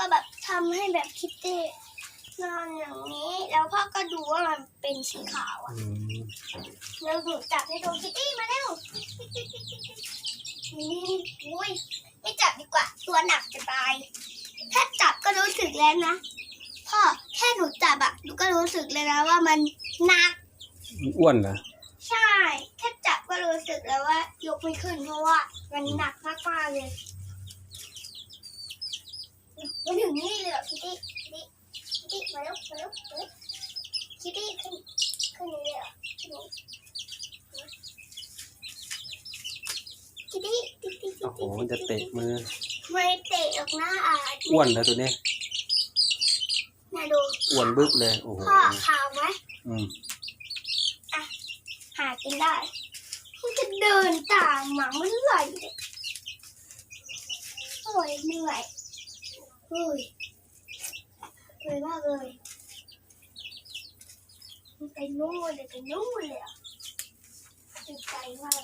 ก็แบบทำให้แบบคิตตี้นอนอย่างนี้ แล้วพ่อก็ดูว่ามันเป็นสีขาวอะอืมแล้วหนูจับให้ดูคิตตี้มาเร็วนี่อุ้ยไม่จับดีกว่า ตัวหนักจะตายถ้าจับก็รู้สึกแล้วนะพ่อแค่หนูจับอะหนูก็รู้สึกเลยนะว่ามันหนักอ้วนเหรอใช่ แค่จับก็รู้สึกแล้วว่ายกไม่ขึ้นเพราะว่ามันหนักมากๆเลย มาถึงนี่เลยเหรอคิตตี้คิตตี้คิตตี้มาแล้วมาแล้วมาแล้วคิตตี้ขึ้นขึ้นนี่เลยเหรอขึ้นนี่คิตตี้คิตตี้คิตตี้โอ้โหมันจะเตะมือไม่เตะออกหน้าอาอ้วนแล้วตัวนี้น่าดูอ้วนบึกเลยโอ้โหพ่อขาวไหมอืมหากินได้มันจะเดินตามหมาเมื่อไหร่เนี่ยโอ้ยเหนื่อย เฮ้ยสวยมากเลยไปนู่นเลยไปนู่นเลยอะติดใจมาก